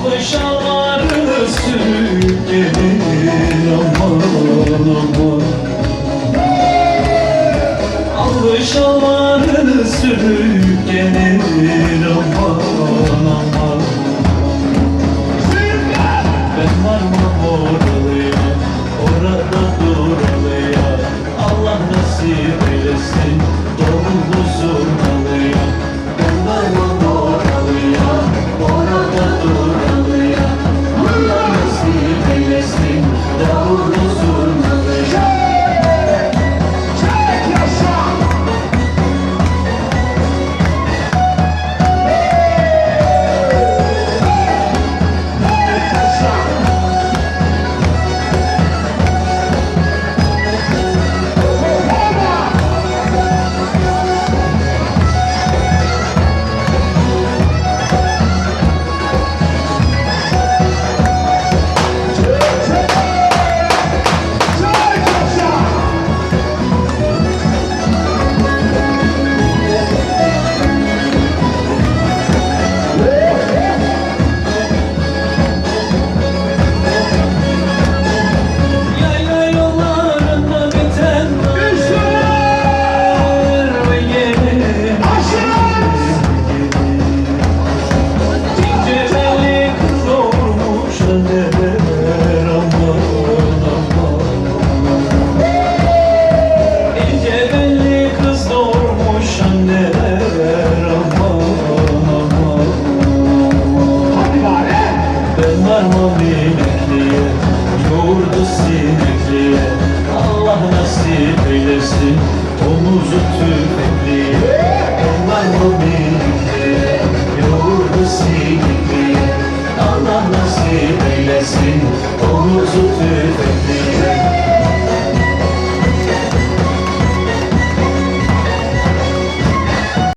Allı şalvarını sürüklenir aman aman. Allı şalvarını sürüklenir Yolumu binekliye Yoğurdu sinekliye Allah nasip eylesin Omuzu tüfekliye Yolumu binekliye Yoğurdu sinekliye Allah nasip eylesin Omuzu tüfekliye